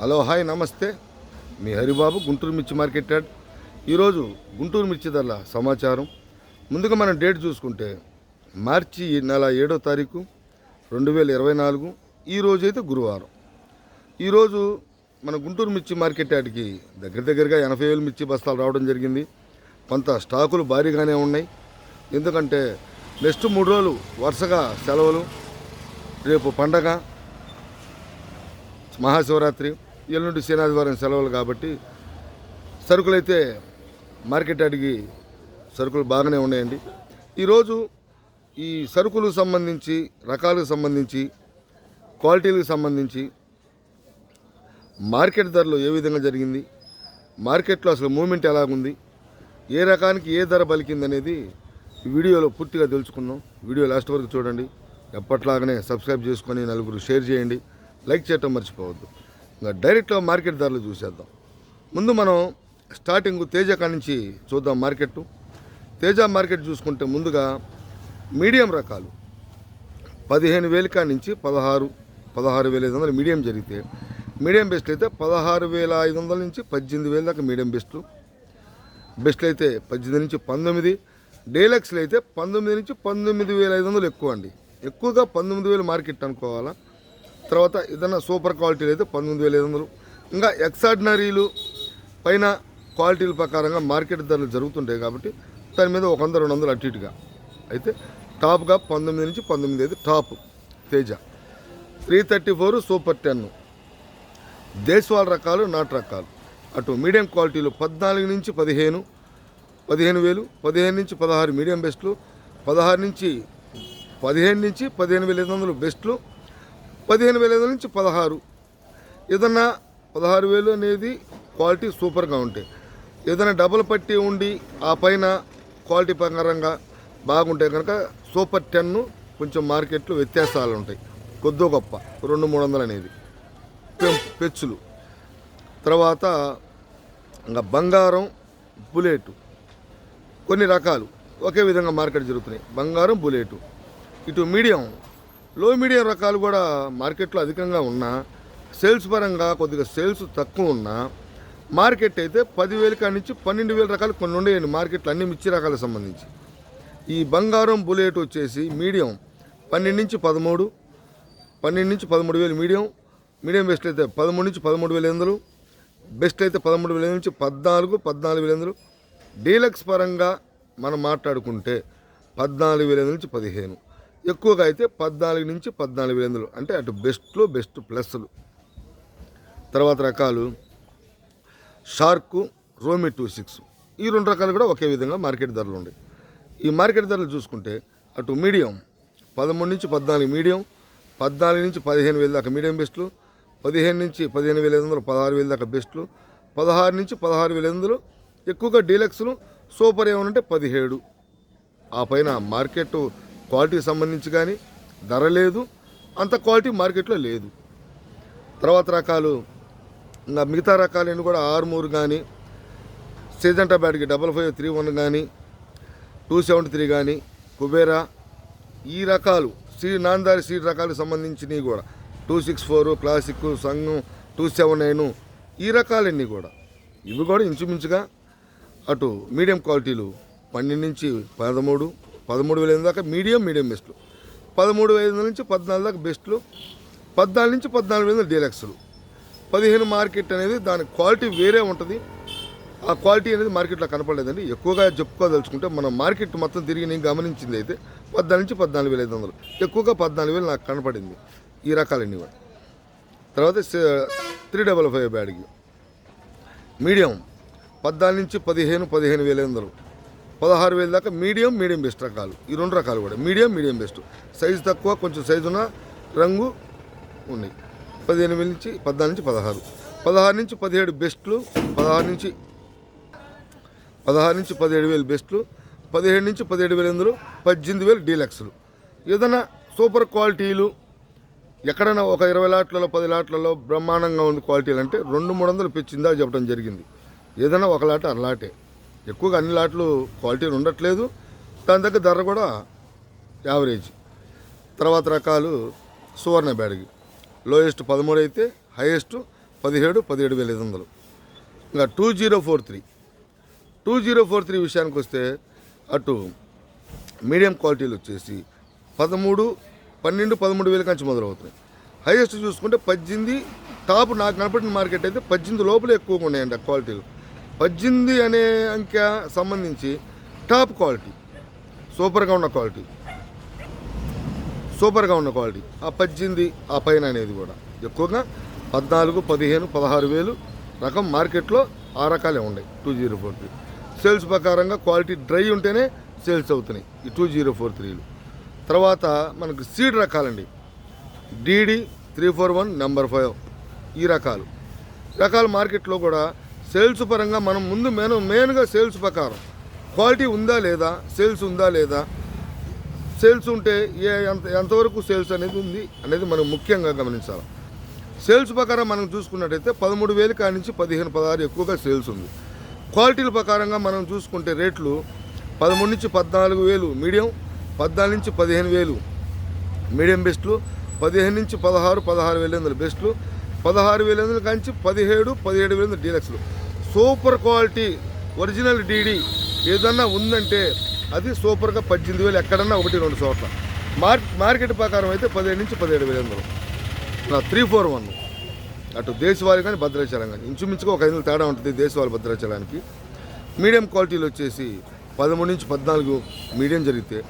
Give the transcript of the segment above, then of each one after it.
Hello hi నమస్తే. మీ హరిబాబు గుంటూరు మిర్చి market yard ఈరోజు గుంటూరు మిర్చి ధరల సమాచారం. ముందుగా మనం డేట్ చూసుకుంటే మార్చి నెల ఏడో తారీఖు రెండు వేల ఇరవై నాలుగు. ఈరోజు అయితే గురువారం. ఈరోజు మన గుంటూరు మిర్చి మార్కెట్ యార్డ్కి దగ్గర దగ్గరగా ఎనభై వేలు మిర్చి బస్తాలు రావడం జరిగింది. కొంత స్టాకులు భారీగానే ఉన్నాయి. ఎందుకంటే నెక్స్ట్ మూడు రోజులు వరుసగా సెలవులు రేపు పండగ మహాశివరాత్రి. ఎల్లుండి శనాదివారం సెలవులు కాబట్టి సరుకులైతే మార్కెట్ అడిగి సరుకులు బాగానే ఉన్నాయండి. ఈరోజు ఈ సరుకులకు సంబంధించి రకాలకు సంబంధించి క్వాలిటీలకు సంబంధించి మార్కెట్ ధరలు ఏ విధంగా జరిగింది మార్కెట్లో అసలు మూమెంట్ ఎలాగుంది ఏ రకానికి ఏ ధర పలికింది అనేది వీడియోలో పూర్తిగా తెలుసుకుందాం వీడియో లాస్ట్ వరకు చూడండి. ఎప్పట్లాగానే సబ్స్క్రైబ్ చేసుకొని నలుగురు షేర్ చేయండి. లైక్ చేయటం మర్చిపోవద్దు. ఇంకా డైరెక్ట్గా మార్కెట్ ధరలు చూసేద్దాం. ముందు మనం స్టార్టింగ్ తేజ నుంచి చూద్దాం మార్కెట్. తేజ మార్కెట్ చూసుకుంటే ముందుగా మీడియం రకాలు. పదిహేను వేల కాడ నుంచి పదహారు పదహారు వేల ఐదు వందలు మీడియం జరిగితే మీడియం బెస్ట్ అయితే పదహారు వేల ఐదు వందల నుంచి పద్దెనిమిది వేల దాకా మీడియం బెస్ట్లు బెస్ట్లు అయితే పద్దెనిమిది నుంచి పంతొమ్మిది డేలక్స్లు అయితే పంతొమ్మిది నుంచి పంతొమ్మిది వేల ఐదు వందలు ఎక్కువ అండి. ఎక్కువగా పంతొమ్మిది వేలు మార్కెట్ అనుకోవాలా? తర్వాత ఏదైనా సూపర్ క్వాలిటీలు అయితే పంతొమ్మిది వేల ఐదు వందలు. ఇంకా ఎక్సార్డినరీలు పైన క్వాలిటీల ప్రకారంగా మార్కెట్ ధరలు జరుగుతుంటాయి కాబట్టి దాని మీద ఒక వంద రెండు వందలు అటు ఇటుగా. అయితే టాప్గా పంతొమ్మిది నుంచి పంతొమ్మిది అయితే top Teja. Three thirty four super ten. దేశవాళ రకాలు నాటు రకాలు. అటు మీడియం క్వాలిటీలు పద్నాలుగు నుంచి పదిహేను పదిహేను వేలు పదిహేను నుంచి పదహారు మీడియం బెస్ట్లు పదహారు నుంచి పదిహేను నుంచి పదిహేను వేల ఐదు వందలు బెస్ట్లు పదిహేను వేల ఐదు నుంచి పదహారు. ఏదన్నా పదహారు వేలు అనేది క్వాలిటీ సూపర్గా ఉంటాయి ఏదైనా డబుల్ పట్టి ఉండి ఆ పైన క్వాలిటీ ప్రకారంగా బాగుంటే కనుక సూపర్ టెన్ కొంచెం మార్కెట్లో వ్యత్యాసాలు ఉంటాయి. కొద్దో గొప్ప రెండు మూడు వందలు అనేది. పెచ్చులు. తర్వాత ఇంకా బంగారం బుల్లెట్ కొన్ని రకాలు ఒకే విధంగా మార్కెట్ జరుగుతున్నాయి. బంగారం బుల్లెట్ ఇటు మీడియం లో మీడియం రకాలు కూడా మార్కెట్లో అధికంగా ఉన్నా సేల్స్ పరంగా కొద్దిగా సేల్స్ తక్కువ ఉన్నా మార్కెట్ అయితే పదివేల కాడి నుంచి పన్నెండు వేల రకాలు కొన్ని ఉండేయండి మార్కెట్లో అన్ని మిర్చి రకాలకు సంబంధించి. ఈ బంగారం బుల్లెట్ వచ్చేసి మీడియం పన్నెండు నుంచి పదమూడు పన్నెండు నుంచి పదమూడు వేలు మీడియం మీడియం బెస్ట్ అయితే పదమూడు నుంచి పదమూడు వేల ఎనిమిదిలు బెస్ట్ అయితే పదమూడు వేల నుంచి పద్నాలుగు పద్నాలుగు వేల ఎనిమిదిలు డీలక్స్ పరంగా మనం మాట్లాడుకుంటే పద్నాలుగు వేల నుంచి పదిహేను. ఎక్కువగా అయితే పద్నాలుగు నుంచి పద్నాలుగు వేల ఎనిమిదిలు అంటే అటు బెస్ట్లో బెస్ట్ ప్లస్లు. తర్వాత రకాలు షార్కు రోమి టూ సిక్స్. ఈ రెండు రకాలు కూడా ఒకే విధంగా మార్కెట్ ధరలు ఉన్నాయి ఈ మార్కెట్ ధరలు చూసుకుంటే అటు మీడియం పదమూడు నుంచి పద్నాలుగు మీడియం పద్నాలుగు నుంచి పదిహేను వేల దాకా మీడియం బెస్ట్లు పదిహేను నుంచి పదిహేను వేల ఐదు వందలు పదహారు వేల దాకా బెస్ట్లు పదహారు నుంచి పదహారు వేల ఎనిమిదిలు ఎక్కువగా డీలక్స్లు సూపర్ ఏమనంటే పదిహేడు. ఆ పైన మార్కెట్ క్వాలిటీకి సంబంధించి కానీ ధర లేదు అంత క్వాలిటీ మార్కెట్లో లేదు. తర్వాత రకాలు ఇంకా మిగతా రకాలన్నీ కూడా ఆరుమూరు కానీ సీజంటా బ్యాట్కి డబల్ ఫైవ్ త్రీ వన్ కానీ టూ సెవెంటీ త్రీ కానీ కుబేరా ఈ రకాలు సీ నాందారి సీడ్ రకాలకు సంబంధించినవి కూడా. టూ సిక్స్ ఫోర్ క్లాసిక్ సంఘం టూ సెవెన్ నైన్ ఈ రకాలన్నీ కూడా. ఇవి కూడా ఇంచుమించుగా అటు మీడియం క్వాలిటీలు పన్నెండు నుంచి పదమూడు పదమూడు వేల ఎనిమిది దాకా మీడియం మీడియం బెస్ట్లు. పదమూడు వేల నుంచి పద్నాలుగు దాకా బెస్ట్లు. పద్నాలుగు నుంచి పద్నాలుగు వేల డీలక్స్లు. పదిహేను మార్కెట్ అనేది దాని క్వాలిటీ వేరే ఉంటుంది. ఆ క్వాలిటీ అనేది మార్కెట్లో కనపడలేదండి. ఎక్కువగా చెప్పుకోదలుచుకుంటే మనం మార్కెట్ మొత్తం తిరిగి నేను గమనించింది అయితే పద్నాలుగు నుంచి పద్నాలుగు వేల ఐదు వందలు. ఎక్కువగా పద్నాలుగు వేలు నాకు కనపడింది ఈ రకాలన్నీ కూడా. తర్వాత త్రీ డబల్ ఫైవ్ బ్యాడ్కి. మీడియం. పద్నాలుగు నుంచి పదిహేను పదిహేను వేల ఐదు వందలు. పదహారు వేలు దాకా మీడియం మీడియం బెస్ట్ రకాలు. ఈ రెండు రకాలు కూడా. Medium medium best. సైజు తక్కువ కొంచెం సైజు ఉన్న రంగు ఉన్నాయి. పదిహేను వేల నుంచి పద్నాలుగు నుంచి పదహారు. పదహారు నుంచి పదిహేడు బెస్ట్లు పదహారు నుంచి పదహారు నుంచి పదిహేడు వేలు బెస్ట్లు పదిహేడు నుంచి పదిహేడు వేల ఎందులో పద్దెనిమిది వేలు డీలక్స్లు. ఏదైనా సూపర్ క్వాలిటీలు ఎక్కడైనా ఒక ఇరవై లాట్లలో పది లాట్లలో బ్రహ్మాండంగా ఉంది క్వాలిటీలు అంటే రెండు మూడు వందలు పెంచిందా చెప్పడం జరిగింది. ఏదైనా ఒక లాట అర లాటే. ఎక్కువగా అన్ని లాట్లు క్వాలిటీలు ఉండట్లేదు. దాని దగ్గర ధర కూడా యావరేజ్. తర్వాత రకాలు సువర్ణ బ్యాడగి లోయెస్ట్ పదమూడు అయితే హైయెస్ట్ పదిహేడు పదిహేడు వేల ఐదు వందలు. ఇంకా two zero four three. Two zero four three విషయానికి వస్తే అటు మీడియం క్వాలిటీలు వచ్చేసి పదమూడు పన్నెండు పదమూడు వేల కంచి మొదలవుతున్నాయి. హైయెస్ట్ చూసుకుంటే పద్దెనిమిది టాప్ నాకు కనపడిన మార్కెట్ అయితే పద్దెనిమిది లోపల ఎక్కువగా ఉన్నాయండి ఆ క్వాలిటీలు. పద్దెనిమిది అనే అంకె సంబంధించి టాప్ క్వాలిటీ. సూపర్గా ఉన్న క్వాలిటీ. సూపర్గా ఉన్న క్వాలిటీ. ఆ పద్దెనిమిది ఆ పైన అనేది కూడా. ఎక్కువగా పద్నాలుగు పదిహేను పదహారు వేలు రకం మార్కెట్లో ఆ రకాలే ఉన్నాయి. Two zero four three. Sales ప్రకారంగా క్వాలిటీ డ్రై ఉంటేనే సేల్స్ అవుతున్నాయి. ఈ టూ జీరో ఫోర్ త్రీలు. తర్వాత మనకు seed రకాలండి. DD three four one number five. ఈ రకాలు. రకాల మార్కెట్లో కూడా సేల్స్ పరంగా మనం ముందు మెయిన్ మెయిన్గా సేల్స్ ప్రకారం. క్వాలిటీ ఉందా లేదా? సేల్స్ ఉందా లేదా? సేల్స్ ఉంటే ఏ ఎంత ఎంతవరకు సేల్స్ అనేది ఉంది అనేది మనం ముఖ్యంగా గమనించాలి. సేల్స్ ప్రకారం మనం చూసుకున్నట్టయితే పదమూడు వేలు కాడి నుంచి పదిహేను పదహారు ఎక్కువగా సేల్స్ ఉంది. క్వాలిటీల ప్రకారంగా మనం చూసుకుంటే రేట్లు పదమూడు నుంచి పద్నాలుగు వేలు మీడియం పద్నాలుగు నుంచి పదిహేను వేలు మీడియం బెస్ట్లు పదిహేను నుంచి పదహారు పదహారు వేల ఎనిమిది బెస్ట్లు పదహారు వేల ఎనిమిది కాంచి పదిహేడు పదిహేడు వేల ఎనిమిది డీలక్స్లు. సూపర్ క్వాలిటీ ఒరిజినల్ డీడీ ఏదన్నా ఉందంటే అది సూపర్గా పద్దెనిమిది వేలు ఎక్కడన్నా ఒకటి రెండు చోట్ల. మార్ మార్కెట్ ప్రకారం అయితే పదిహేడు నుంచి పదిహేడు వేల ఎనిమిది నా త్రీ ఫోర్ వన్. అటు దేశవాళి కానీ భద్రాచలం కానీ. ఇంచుమించుగా ఒక ఐదు తేడా ఉంటుంది దేశవాళి భద్రాచలానికి. మీడియం క్వాలిటీలు వచ్చేసి పదమూడు నుంచి పద్నాలుగు మీడియం జరిగితే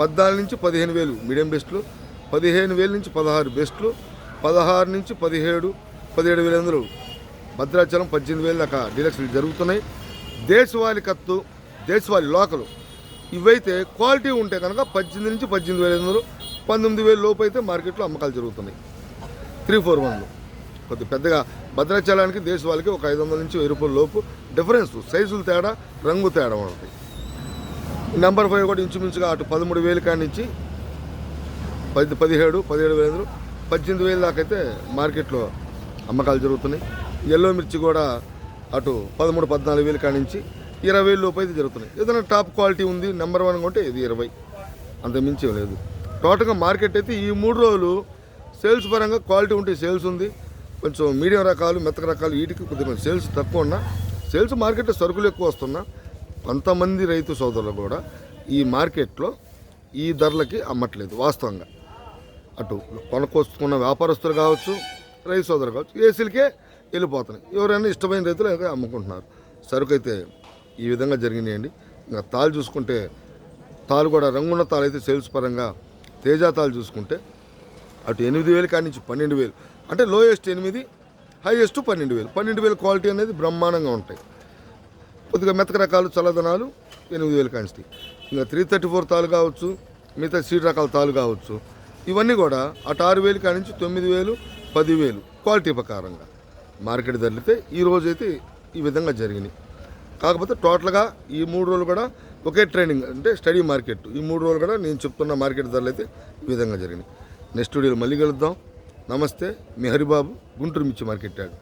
పద్నాలుగు నుంచి పదిహేను వేలు మీడియం బెస్ట్లు పదిహేను వేల నుంచి పదహారు బెస్ట్లు పదహారు నుంచి పదిహేడు పదిహేడు వేల భద్రాచలం పద్దెనిమిది వేల దాకా డీలక్స్లు జరుగుతున్నాయి. దేశవాళి కత్తు దేశవాళి లోకలు ఇవైతే క్వాలిటీ ఉంటే కనుక పద్దెనిమిది నుంచి పద్దెనిమిది వేల ఐదు వందలు పంతొమ్మిది వేల లోపు అయితే మార్కెట్లో అమ్మకాలు జరుగుతున్నాయి. త్రీ ఫోర్ వన్లు. కొద్ది పెద్దగా భద్రాచలానికి దేశవాళికి ఒక ఐదు వందల నుంచి వెయ్యి రూపాయల లోపు డిఫరెన్స్ సైజులు తేడా రంగు తేడా ఉంటుంది. నెంబర్ ఫైవ్ కూడా ఇంచుమించుగా అటు పదమూడు వేలు కాడి నుంచి పది పదిహేడు పదిహేడు వేల పద్దెనిమిది వేలు దాకైతే అయితే మార్కెట్లో అమ్మకాలు జరుగుతున్నాయి. ఎల్లో మిర్చి కూడా అటు పదమూడు పద్నాలుగు వేలు కాడి నుంచి ఇరవై వేలు లోపు అయితే జరుగుతున్నాయి. ఏదైనా టాప్ క్వాలిటీ ఉంది నెంబర్ వన్ కొంటే ఇది ఇరవై. అంత మించి లేదు. టోటల్గా మార్కెట్ అయితే ఈ మూడు రోజులు సేల్స్ పరంగా క్వాలిటీ ఉంటే సేల్స్ ఉంది. కొంచెం మీడియం రకాలు మెత్తక రకాలు వీటికి కొద్దిగా సేల్స్ తక్కువ ఉన్నా సేల్స్ మార్కెట్లో సరుకులు ఎక్కువ వస్తున్నా కొంతమంది రైతు సోదరులు కూడా ఈ మార్కెట్లో ఈ ధరలకి అమ్మట్లేదు వాస్తవంగా. అటు కొనుక్కొస్తున్న వ్యాపారస్తులు కావచ్చు రైతు సోదరులు కావచ్చు ఏసీలకే వెళ్ళిపోతున్నాయి. ఎవరైనా ఇష్టమైన రైతులు అమ్ముకుంటున్నారు. సరుకు అయితే ఈ విధంగా జరిగినాయండి. ఇంకా తాళ్ళు చూసుకుంటే తాళ్ళు కూడా రంగున్న తాళ్ళు అయితే సేల్స్ పరంగా తేజ తాళ్ళు చూసుకుంటే అటు ఎనిమిది వేలు కాడి నుంచి పన్నెండు వేలు. అంటే లోయెస్ట్ ఎనిమిది హైయెస్ట్ పన్నెండు వేలు. పన్నెండు వేలు క్వాలిటీ అనేది బ్రహ్మాండంగా ఉంటాయి. కొద్దిగా మెతక రకాలు చల్లదనాలు ఎనిమిది వేలు కాంచి ఇంకా త్రీ థర్టీ ఫోర్ తాలు కావచ్చు మిగతా సీడ్ రకాల తాలు కావచ్చు. ఇవన్నీ కూడా అటు ఆరు వేలు కాడి నుంచి తొమ్మిది వేలు పదివేలు క్వాలిటీ ప్రకారంగా. మార్కెట్ ధరలైతే ఈ రోజైతే ఈ విధంగా జరిగినాయి. కాకపోతే టోటల్గా ఈ మూడు రోజులు కూడా ఒకే ట్రైనింగ్ అంటే స్టడీ మార్కెట్. ఈ మూడు రోజులు కూడా నేను చెప్తున్న మార్కెట్ ధరలు అయితే ఈ విధంగా జరిగినాయి. నెక్స్ట్ వీడియోలో మళ్ళీ కలుద్దాం. నమస్తే మీ హరిబాబు గుంటూరు మిర్చి మార్కెట్ యాడ్.